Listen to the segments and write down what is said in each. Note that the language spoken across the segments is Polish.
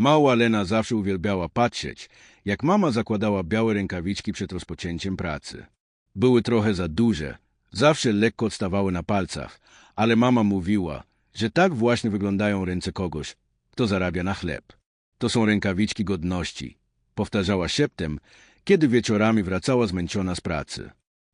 Mała Lena zawsze uwielbiała patrzeć, jak mama zakładała białe rękawiczki przed rozpoczęciem pracy. Były trochę za duże, zawsze lekko odstawały na palcach, ale mama mówiła, że tak właśnie wyglądają ręce kogoś, kto zarabia na chleb. To są rękawiczki godności, powtarzała szeptem, kiedy wieczorami wracała zmęczona z pracy.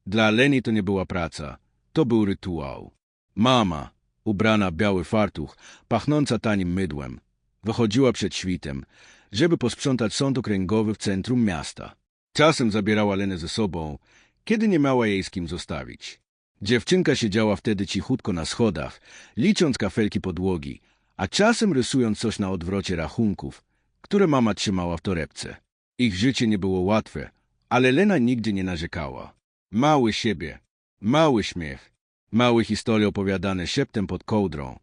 Dla Leni to nie była praca, to był rytuał. Mama, ubrana w biały fartuch, pachnąca tanim mydłem, wychodziła przed świtem, żeby posprzątać sąd okręgowy w centrum miasta. Czasem zabierała Lenę ze sobą, kiedy nie miała jej z kim zostawić. Dziewczynka siedziała wtedy cichutko na schodach, licząc kafelki podłogi, a czasem rysując coś na odwrocie rachunków, które mama trzymała w torebce. Ich życie nie było łatwe, ale Lena nigdy nie narzekała. Mały siebie, mały śmiech, małe historie opowiadane szeptem pod kołdrą,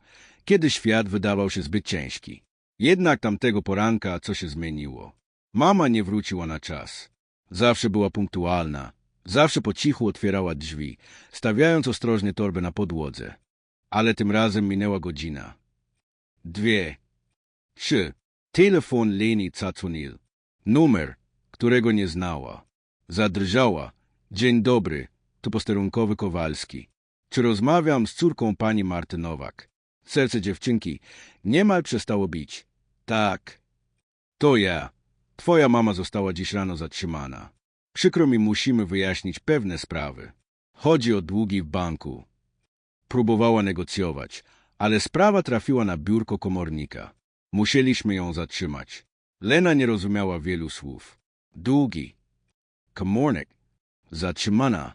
kiedy świat wydawał się zbyt ciężki. Jednak tamtego poranka co się zmieniło. Mama nie wróciła na czas. Zawsze była punktualna. Zawsze po cichu otwierała drzwi, stawiając ostrożnie torbę na podłodze. Ale tym razem minęła godzina. Dwie. Trzy. Telefon Leni zadzwonił. Numer, którego nie znała. Zadrżała. Dzień dobry, to posterunkowy Kowalski. Czy rozmawiam z córką pani Marty Nowak? Serce dziewczynki niemal przestało bić. Tak. To ja. Twoja mama została dziś rano zatrzymana. Przykro mi, musimy wyjaśnić pewne sprawy. Chodzi o długi w banku. Próbowała negocjować, ale sprawa trafiła na biurko komornika. Musieliśmy ją zatrzymać. Lena nie rozumiała wielu słów. Długi. Komornik. Zatrzymana.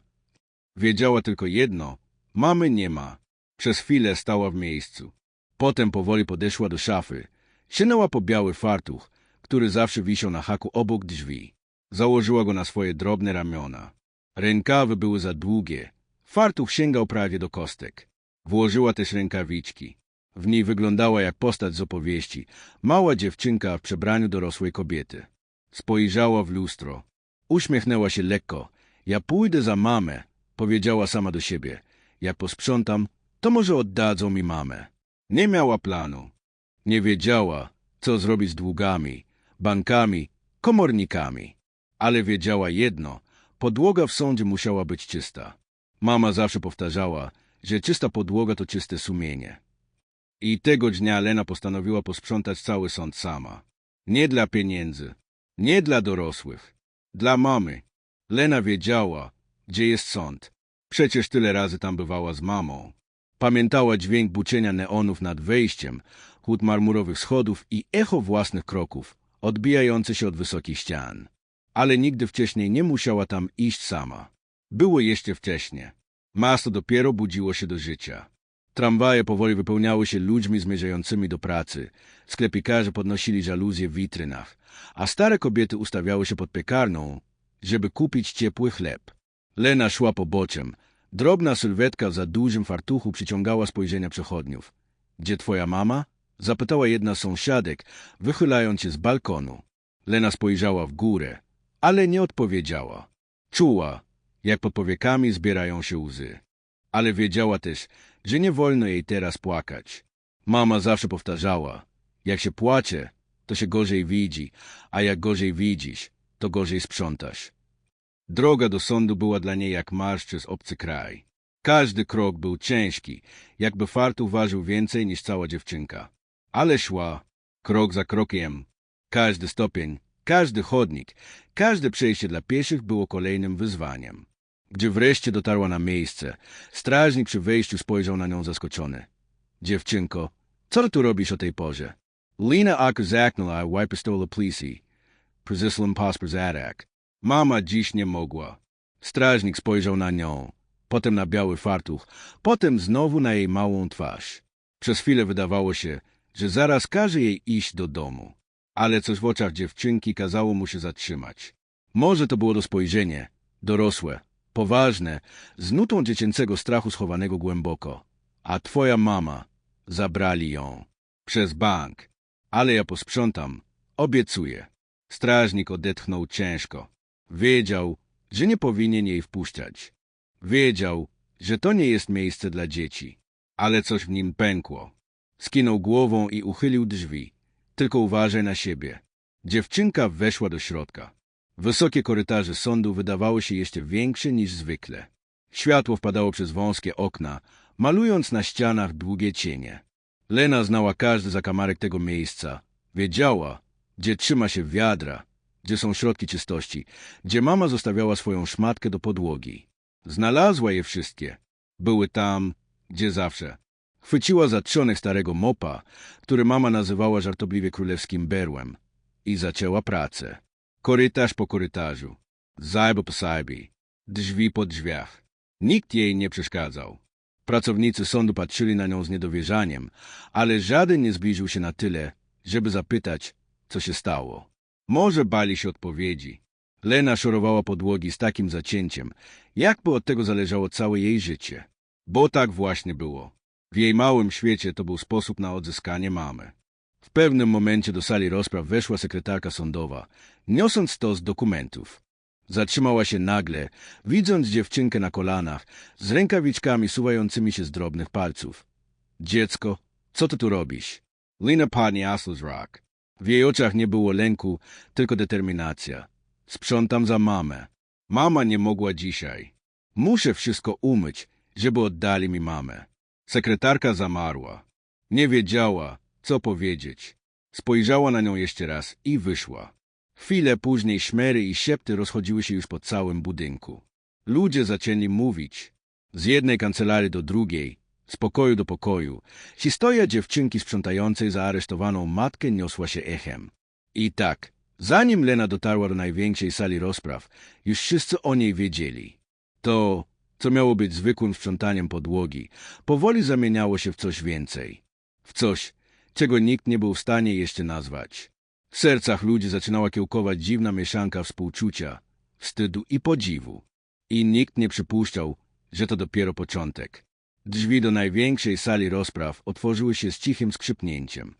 Wiedziała tylko jedno. Mamy nie ma. Przez chwilę stała w miejscu. Potem powoli podeszła do szafy. Sięgnęła po biały fartuch, który zawsze wisiał na haku obok drzwi. Założyła go na swoje drobne ramiona. Rękawy były za długie. Fartuch sięgał prawie do kostek. Włożyła też rękawiczki. W niej wyglądała jak postać z opowieści. Mała dziewczynka w przebraniu dorosłej kobiety. Spojrzała w lustro. Uśmiechnęła się lekko. Ja pójdę za mamę, powiedziała sama do siebie. Jak posprzątam, to może oddadzą mi mamę. Nie miała planu. Nie wiedziała, co zrobić z długami, bankami, komornikami. Ale wiedziała jedno, podłoga w sądzie musiała być czysta. Mama zawsze powtarzała, że czysta podłoga to czyste sumienie. I tego dnia Lena postanowiła posprzątać cały sąd sama. Nie dla pieniędzy, nie dla dorosłych, dla mamy. Lena wiedziała, gdzie jest sąd. Przecież tyle razy tam bywała z mamą. Pamiętała dźwięk buczenia neonów nad wejściem, chłód marmurowych schodów i echo własnych kroków, odbijające się od wysokich ścian. Ale nigdy wcześniej nie musiała tam iść sama. Było jeszcze wcześnie. Miasto dopiero budziło się do życia. Tramwaje powoli wypełniały się ludźmi zmierzającymi do pracy. Sklepikarze podnosili żaluzje w witrynach, a stare kobiety ustawiały się pod piekarną, żeby kupić ciepły chleb. Lena szła poboczem. Drobna sylwetka za dużym fartuchu przyciągała spojrzenia przechodniów. Gdzie twoja mama? Zapytała jedna z sąsiadek, wychylając się z balkonu. Lena spojrzała w górę, ale nie odpowiedziała. Czuła, jak pod powiekami zbierają się łzy. Ale wiedziała też, że nie wolno jej teraz płakać. Mama zawsze powtarzała, jak się płacze, to się gorzej widzi, a jak gorzej widzisz, to gorzej sprzątasz. Droga do sądu była dla niej jak marsz przez obcy kraj. Każdy krok był ciężki, jakby fartu ważył więcej niż cała dziewczynka. Ale szła, krok za krokiem. Każdy stopień, każdy chodnik, każde przejście dla pieszych było kolejnym wyzwaniem. Gdy wreszcie dotarła na miejsce, strażnik przy wejściu spojrzał na nią zaskoczony. Dziewczynko, co tu robisz o tej porze? Lina ako zaknęła i pistola plisi. Przyzysłem pas zadak. Mama dziś nie mogła. Strażnik spojrzał na nią, potem na biały fartuch, potem znowu na jej małą twarz. Przez chwilę wydawało się, że zaraz każe jej iść do domu. Ale coś w oczach dziewczynki kazało mu się zatrzymać. Może to było to spojrzenie, dorosłe, poważne, z nutą dziecięcego strachu schowanego głęboko. A twoja mama, zabrali ją. Przez bank. Ale ja posprzątam, obiecuję. Strażnik odetchnął ciężko. Wiedział, że nie powinien jej wpuszczać. Wiedział, że to nie jest miejsce dla dzieci. Ale coś w nim pękło. Skinął głową i uchylił drzwi. Tylko uważaj na siebie. Dziewczynka weszła do środka. Wysokie korytarze sądu wydawały się jeszcze większe niż zwykle. Światło wpadało przez wąskie okna, malując na ścianach długie cienie. Lena znała każdy zakamarek tego miejsca. Wiedziała, gdzie trzyma się wiadra, gdzie są środki czystości, gdzie mama zostawiała swoją szmatkę do podłogi. Znalazła je wszystkie. Były tam, gdzie zawsze. Chwyciła za trzonek starego mopa, który mama nazywała żartobliwie królewskim berłem i zaczęła pracę. Korytarz po korytarzu, zajba po zajbie, drzwi po drzwiach. Nikt jej nie przeszkadzał. Pracownicy sądu patrzyli na nią z niedowierzaniem, ale żaden nie zbliżył się na tyle, żeby zapytać, co się stało. Może bali się odpowiedzi. Lena szorowała podłogi z takim zacięciem, jakby od tego zależało całe jej życie. Bo tak właśnie było. W jej małym świecie to był sposób na odzyskanie mamy. W pewnym momencie do sali rozpraw weszła sekretarka sądowa, niosąc stos dokumentów. Zatrzymała się nagle, widząc dziewczynkę na kolanach, z rękawiczkami suwającymi się z drobnych palców. Dziecko, co ty tu robisz? Lina pani Aselsrock. W jej oczach nie było lęku, tylko determinacja. Sprzątam za mamę. Mama nie mogła dzisiaj. Muszę wszystko umyć, żeby oddali mi mamę. Sekretarka zamarła. Nie wiedziała, co powiedzieć. Spojrzała na nią jeszcze raz i wyszła. Chwilę później szmery i szepty rozchodziły się już po całym budynku. Ludzie zaczęli mówić. Z jednej kancelarii do drugiej, z pokoju do pokoju. Historia dziewczynki sprzątającej zaaresztowaną matkę niosła się echem. I tak, zanim Lena dotarła do największej sali rozpraw, już wszyscy o niej wiedzieli. To, co miało być zwykłym sprzątaniem podłogi, powoli zamieniało się w coś więcej. W coś, czego nikt nie był w stanie jeszcze nazwać. W sercach ludzi zaczynała kiełkować dziwna mieszanka współczucia, wstydu i podziwu. I nikt nie przypuszczał, że to dopiero początek. Drzwi do największej sali rozpraw otworzyły się z cichym skrzypnięciem.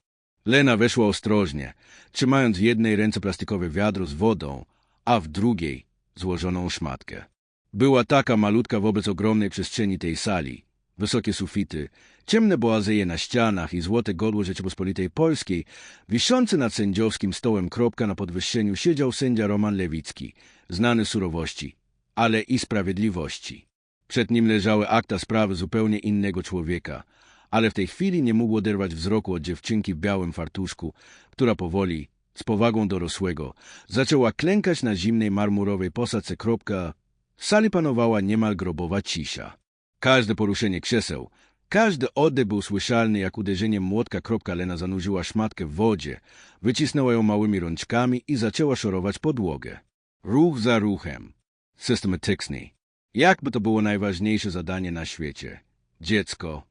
Lena weszła ostrożnie, trzymając w jednej ręce plastikowe wiadro z wodą, a w drugiej złożoną szmatkę. Była taka malutka wobec ogromnej przestrzeni tej sali. Wysokie sufity, ciemne boazeje na ścianach i złote godło Rzeczypospolitej Polskiej, wiszący nad sędziowskim stołem kropka na podwyższeniu siedział sędzia Roman Lewicki, znany surowości, ale i sprawiedliwości. Przed nim leżały akta sprawy zupełnie innego człowieka, ale w tej chwili nie mógł oderwać wzroku od dziewczynki w białym fartuszku, która powoli, z powagą dorosłego, zaczęła klękać na zimnej marmurowej posadce kropka. W sali panowała niemal grobowa cisza. Każde poruszenie krzeseł, każdy oddech był słyszalny, jak uderzeniem młotka Lena zanurzyła szmatkę w wodzie, wycisnęła ją małymi rączkami i zaczęła szorować podłogę. Ruch za ruchem. Systematycznie. Jakby to było najważniejsze zadanie na świecie. Dziecko.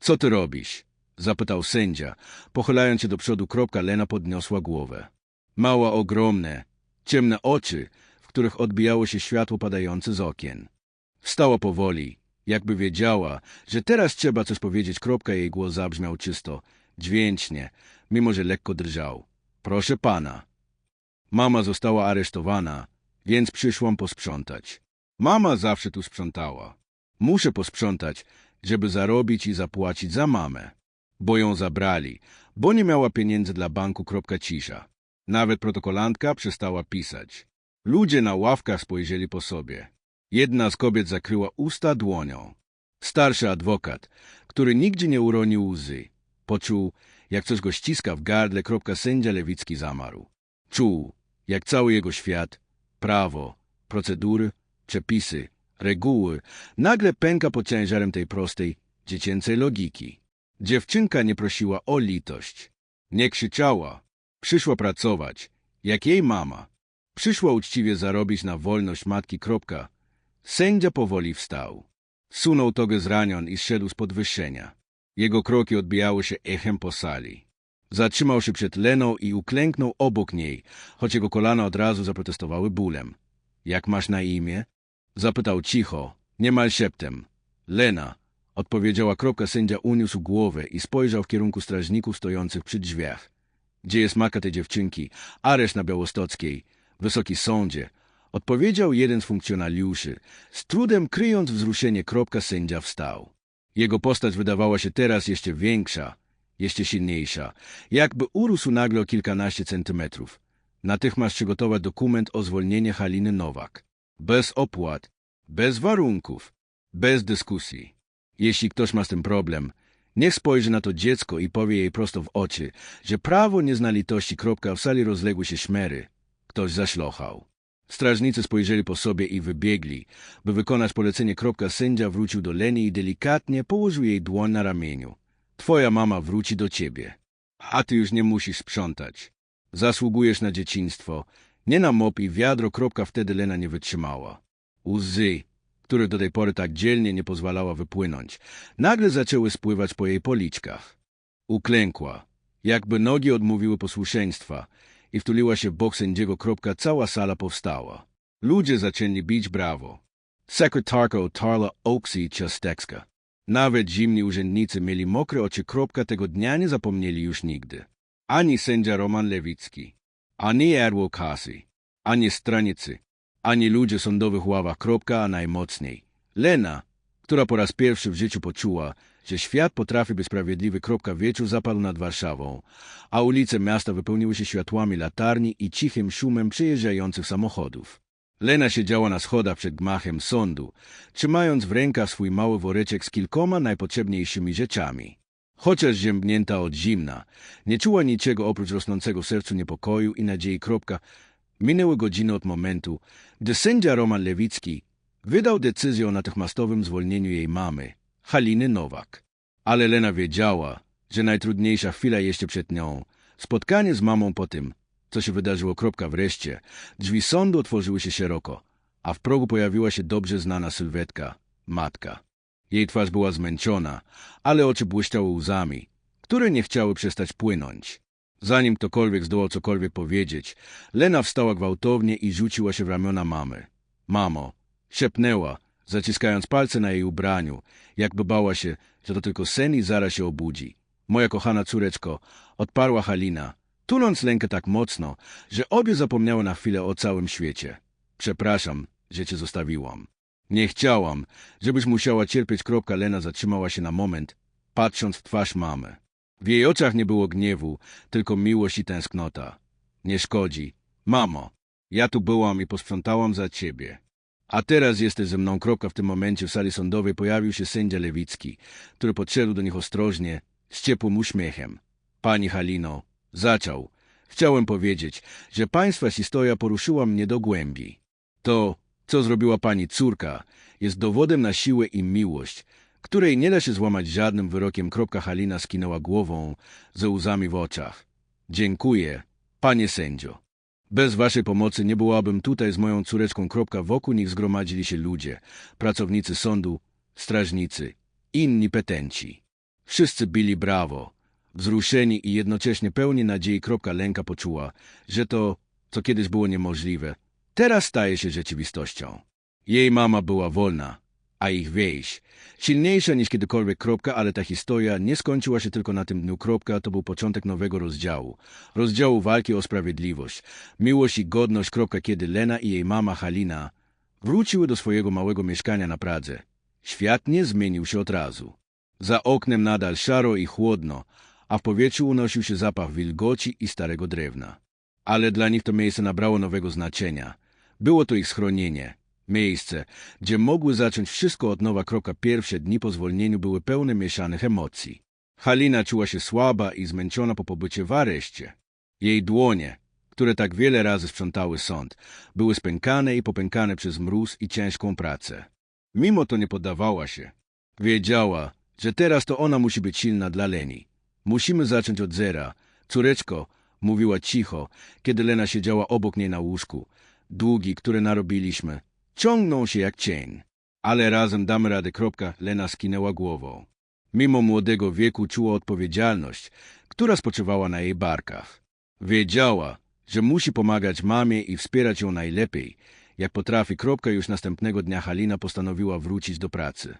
Co ty robisz? Zapytał sędzia, pochylając się do przodu Lena podniosła głowę. Mała ogromne, ciemne oczy, których odbijało się światło padające z okien. Wstała powoli, jakby wiedziała, że teraz trzeba coś powiedzieć. Kropka jej głos zabrzmiał czysto, dźwięcznie, mimo że lekko drżał. Proszę pana. Mama została aresztowana, więc przyszłam posprzątać. Mama zawsze tu sprzątała. Muszę posprzątać, żeby zarobić i zapłacić za mamę. Bo ją zabrali, bo nie miała pieniędzy dla banku. Cisza. Nawet protokolantka przestała pisać. Ludzie na ławkach spojrzeli po sobie. Jedna z kobiet zakryła usta dłonią. Starszy adwokat, który nigdzie nie uronił łzy, poczuł, jak coś go ściska w gardle. Kropka sędzia Lewicki zamarł. Czuł, jak cały jego świat, prawo, procedury, przepisy, reguły, nagle pęka pod ciężarem tej prostej, dziecięcej logiki. Dziewczynka nie prosiła o litość. Nie krzyczała. Przyszła pracować, jak jej mama. Przyszła uczciwie zarobić na wolność matki. Kropka. Sędzia powoli wstał. Sunął togę z ranion i zszedł z podwyższenia. Jego kroki odbijały się echem po sali. Zatrzymał się przed Leną i uklęknął obok niej, choć jego kolana od razu zaprotestowały bólem. Jak masz na imię? Zapytał cicho, niemal szeptem. Lena, odpowiedziała kropka sędzia uniósł głowę i spojrzał w kierunku strażników stojących przy drzwiach. Gdzie jest matka tej dziewczynki? Areszt na Białostockiej. Wysoki sądzie. Odpowiedział jeden z funkcjonariuszy. Z trudem kryjąc wzruszenie kropka sędzia wstał. Jego postać wydawała się teraz jeszcze większa, jeszcze silniejsza, jakby urósł nagle o kilkanaście centymetrów. Natychmiast przygotować dokument o zwolnienie Haliny Nowak. Bez opłat, bez warunków, bez dyskusji. Jeśli ktoś ma z tym problem, niech spojrzy na to dziecko i powie jej prosto w oczy, że prawo nie zna litości. Kropka, w sali rozległy się szmery. Ktoś zaślochał. Strażnicy spojrzeli po sobie i wybiegli, by wykonać polecenie. Kropka, sędzia wrócił do Leni i delikatnie położył jej dłoń na ramieniu. Twoja mama wróci do ciebie, a ty już nie musisz sprzątać. Zasługujesz na dzieciństwo, nie na mop i wiadro. Kropka, wtedy Lena nie wytrzymała. Łzy, które do tej pory tak dzielnie nie pozwalała wypłynąć, nagle zaczęły spływać po jej policzkach. Uklękła, jakby nogi odmówiły posłuszeństwa i wtuliła się w bok sędziego. Kropka, cała sala powstała. Ludzie zaczęli bić brawo. Sekretarka otarła Oaksy i Ciastekska. Nawet zimni urzędnicy mieli mokre oczy. Kropka, tego dnia nie zapomnieli już nigdy. Ani sędzia Roman Lewicki, ani Erło Kasi, ani stranicy, ani ludzie sądowych. Kropka, a najmocniej. Lena, która po raz pierwszy w życiu poczuła, że świat potrafi być sprawiedliwy. Kropka, wieczór zapadł nad Warszawą, a ulice miasta wypełniły się światłami latarni i cichym szumem przyjeżdżających samochodów. Lena siedziała na schodach przed gmachem sądu, trzymając w rękach swój mały woreczek z kilkoma najpotrzebniejszymi rzeczami. Chociaż ziębnięta od zimna, nie czuła niczego oprócz rosnącego sercu niepokoju i nadziei. Minęły godziny od momentu, gdy sędzia Roman Lewicki wydał decyzję o natychmiastowym zwolnieniu jej mamy, Haliny Nowak. Ale Lena wiedziała, że najtrudniejsza chwila jeszcze przed nią. Spotkanie z mamą po tym, co się wydarzyło. Kropka wreszcie. Drzwi sądu otworzyły się szeroko, a w progu pojawiła się dobrze znana sylwetka, matka. Jej twarz była zmęczona, ale oczy błyszczały łzami, które nie chciały przestać płynąć. Zanim ktokolwiek zdołał cokolwiek powiedzieć, Lena wstała gwałtownie i rzuciła się w ramiona mamy. Mamo, szepnęła, zaciskając palce na jej ubraniu, jakby bała się, że to tylko sen i zaraz się obudzi. Moja kochana córeczko, odparła Halina, tuląc rękę tak mocno, że obie zapomniały na chwilę o całym świecie. Przepraszam, że cię zostawiłam. Nie chciałam, żebyś musiała cierpieć. Kropka Lena zatrzymała się na moment, patrząc w twarz mamy. W jej oczach nie było gniewu, tylko miłość i tęsknota. Nie szkodzi. Mamo, ja tu byłam i posprzątałam za ciebie. A teraz jesteś ze mną. Kropka w tym momencie w sali sądowej pojawił się sędzia Lewicki, który podszedł do nich ostrożnie, z ciepłym uśmiechem. Pani Halino, zaczął. Chciałem powiedzieć, że państwa historia poruszyła mnie do głębi. To, co zrobiła pani córka, jest dowodem na siłę i miłość, której nie da się złamać żadnym wyrokiem. Kropka Halina skinęła głową ze łzami w oczach. Dziękuję, panie sędzio. Bez waszej pomocy nie byłabym tutaj z moją córeczką. Wokół nich zgromadzili się ludzie, pracownicy sądu, strażnicy, inni petenci. Wszyscy bili brawo, wzruszeni i jednocześnie pełni nadziei. Lęka poczuła, że to, co kiedyś było niemożliwe, teraz staje się rzeczywistością. Jej mama była wolna, a ich wieś silniejsza niż kiedykolwiek. Kropka, ale ta historia nie skończyła się tylko na tym dniu. Kropka to był początek nowego rozdziału. Rozdziału walki o sprawiedliwość, miłość i godność. Kropka, kiedy Lena i jej mama Halina wróciły do swojego małego mieszkania na Pradze. Świat nie zmienił się od razu. Za oknem nadal szaro i chłodno, a w powietrzu unosił się zapach wilgoci i starego drewna. Ale dla nich to miejsce nabrało nowego znaczenia. Było to ich schronienie, miejsce, gdzie mogły zacząć wszystko od nowa. Kroka pierwsze dni po zwolnieniu były pełne mieszanych emocji. Halina czuła się słaba i zmęczona po pobycie w areszcie. Jej dłonie, które tak wiele razy sprzątały sąd, były spękane i popękane przez mróz i ciężką pracę. Mimo to nie poddawała się. Wiedziała, że teraz to ona musi być silna dla Leni. Musimy zacząć od zera. Córeczko, mówiła cicho, kiedy Lena siedziała obok niej na łóżku. Długi, które narobiliśmy, ciągną się jak cień. Ale razem damy radę. Kropka, Lena skinęła głową. Mimo młodego wieku czuła odpowiedzialność, która spoczywała na jej barkach. Wiedziała, że musi pomagać mamie i wspierać ją najlepiej, jak potrafi. Kropka już następnego dnia Halina postanowiła wrócić do pracy.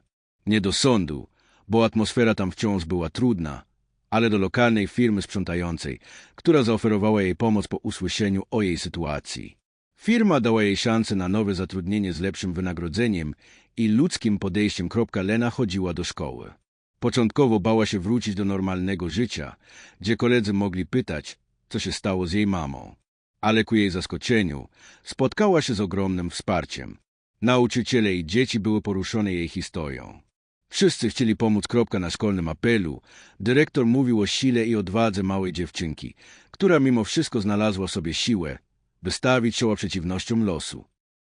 Nie do sądu, bo atmosfera tam wciąż była trudna, ale do lokalnej firmy sprzątającej, która zaoferowała jej pomoc po usłyszeniu o jej sytuacji. Firma dała jej szansę na nowe zatrudnienie z lepszym wynagrodzeniem i ludzkim podejściem. Lena chodziła do szkoły. Początkowo bała się wrócić do normalnego życia, gdzie koledzy mogli pytać, co się stało z jej mamą. Ale ku jej zaskoczeniu spotkała się z ogromnym wsparciem. Nauczyciele i dzieci były poruszone jej historią. Wszyscy chcieli pomóc na szkolnym apelu. Dyrektor mówił o sile i odwadze małej dziewczynki, która mimo wszystko znalazła sobie siłę, by stawić czoła przeciwnościom losu.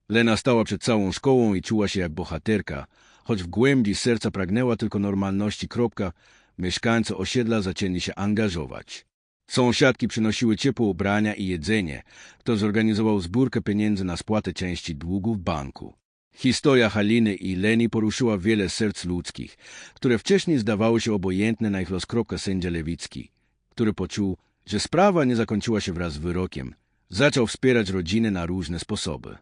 Lena stała przed całą szkołą i czuła się jak bohaterka, choć w głębi serca pragnęła tylko normalności. Kropka, mieszkańcy osiedla zaczęli się angażować. Sąsiadki przynosiły ciepłe ubrania i jedzenie. Kto zorganizował zbiórkę pieniędzy na spłatę części długu w banku. Historia Haliny i Leni poruszyła wiele serc ludzkich, które wcześniej zdawały się obojętne na ich los. Sędzia Lewicki, który poczuł, że sprawa nie zakończyła się wraz z wyrokiem, zaczął wspierać rodziny na różne sposoby.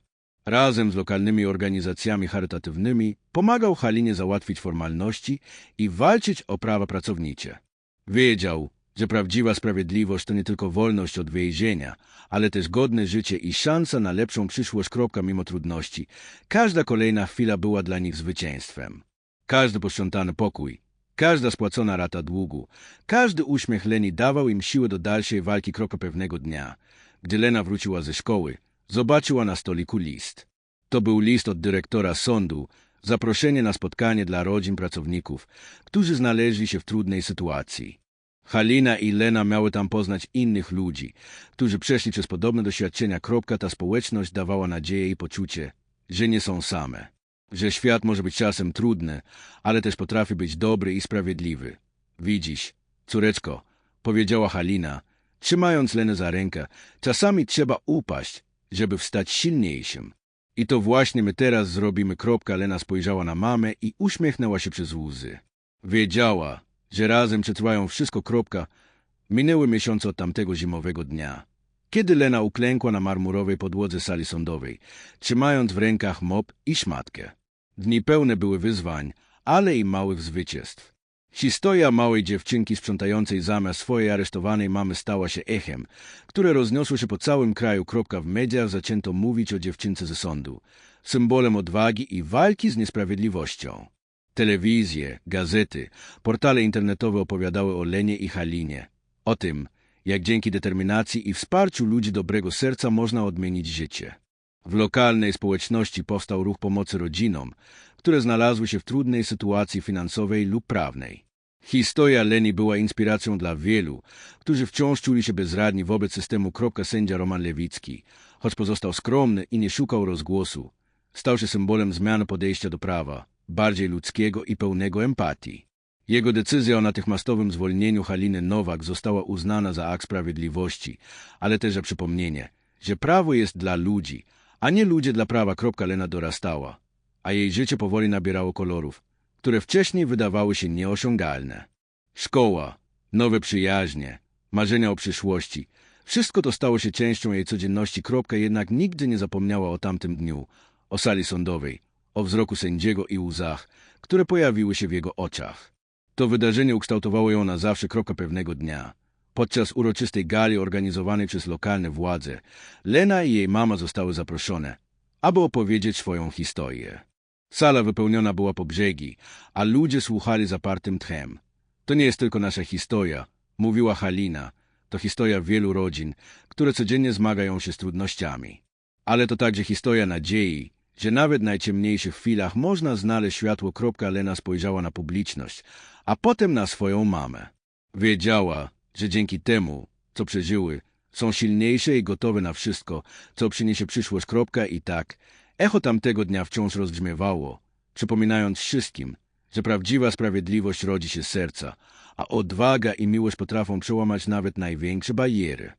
Razem z lokalnymi organizacjami charytatywnymi pomagał Halinie załatwić formalności i walczyć o prawa pracownicze. Wiedział, że prawdziwa sprawiedliwość to nie tylko wolność od więzienia, ale też godne życie i szansa na lepszą przyszłość. Kropka mimo trudności. Każda kolejna chwila była dla nich zwycięstwem. Każdy posprzątany pokój, każda spłacona rata długu, każdy uśmiech Leni dawał im siłę do dalszej walki. Kropka pewnego dnia, gdy Lena wróciła ze szkoły, zobaczyła na stoliku list. To był list od dyrektora sądu, zaproszenie na spotkanie dla rodzin pracowników, którzy znaleźli się w trudnej sytuacji. Halina i Lena miały tam poznać innych ludzi, którzy przeszli przez podobne doświadczenia. Ta społeczność dawała nadzieję i poczucie, że nie są same, że świat może być czasem trudny, ale też potrafi być dobry i sprawiedliwy. Widzisz, córeczko, powiedziała Halina, trzymając Lenę za rękę, czasami trzeba upaść, żeby wstać silniejszym. I to właśnie my teraz zrobimy. Kropka Lena spojrzała na mamę i uśmiechnęła się przez łzy. Wiedziała, że razem przetrwają wszystko. Kropka. Minęły miesiące od tamtego zimowego dnia. Kiedy Lena uklękła na marmurowej podłodze sali sądowej, trzymając w rękach mop i szmatkę. Dni pełne były wyzwań, ale i małych zwycięstw. Historia małej dziewczynki sprzątającej zamiast swojej aresztowanej mamy stała się echem, które rozniosło się po całym kraju. Kropka w mediach zaczęto mówić o dziewczynce ze sądu, symbolem odwagi i walki z niesprawiedliwością. Telewizje, gazety, portale internetowe opowiadały o Lenie i Halinie, o tym, jak dzięki determinacji i wsparciu ludzi dobrego serca można odmienić życie. W lokalnej społeczności powstał ruch pomocy rodzinom, które znalazły się w trudnej sytuacji finansowej lub prawnej. Historia Leni była inspiracją dla wielu, którzy wciąż czuli się bezradni wobec systemu. Sędzia Roman Lewicki, choć pozostał skromny i nie szukał rozgłosu, stał się symbolem zmiany podejścia do prawa, bardziej ludzkiego i pełnego empatii. Jego decyzja o natychmiastowym zwolnieniu Haliny Nowak została uznana za akt sprawiedliwości, ale też za przypomnienie, że prawo jest dla ludzi, a nie ludzie dla prawa. Lena dorastała, a jej życie powoli nabierało kolorów, które wcześniej wydawały się nieosiągalne. Szkoła, nowe przyjaźnie, marzenia o przyszłości, wszystko to stało się częścią jej codzienności. Jednak nigdy nie zapomniała o tamtym dniu, o sali sądowej, o wzroku sędziego i łzach, które pojawiły się w jego oczach. To wydarzenie ukształtowało ją na zawsze. Pewnego dnia, podczas uroczystej gali organizowanej przez lokalne władze, Lena i jej mama zostały zaproszone, aby opowiedzieć swoją historię. Sala wypełniona była po brzegi, a ludzie słuchali zapartym tchem. To nie jest tylko nasza historia, mówiła Halina. To historia wielu rodzin, które codziennie zmagają się z trudnościami. Ale to także historia nadziei, że nawet w najciemniejszych chwilach można znaleźć światło. Lena spojrzała na publiczność, a potem na swoją mamę. Wiedziała, że dzięki temu, co przeżyły, są silniejsze i gotowe na wszystko, co przyniesie przyszłość. I tak, echo tamtego dnia wciąż rozbrzmiewało, przypominając wszystkim, że prawdziwa sprawiedliwość rodzi się z serca, a odwaga i miłość potrafią przełamać nawet największe bariery.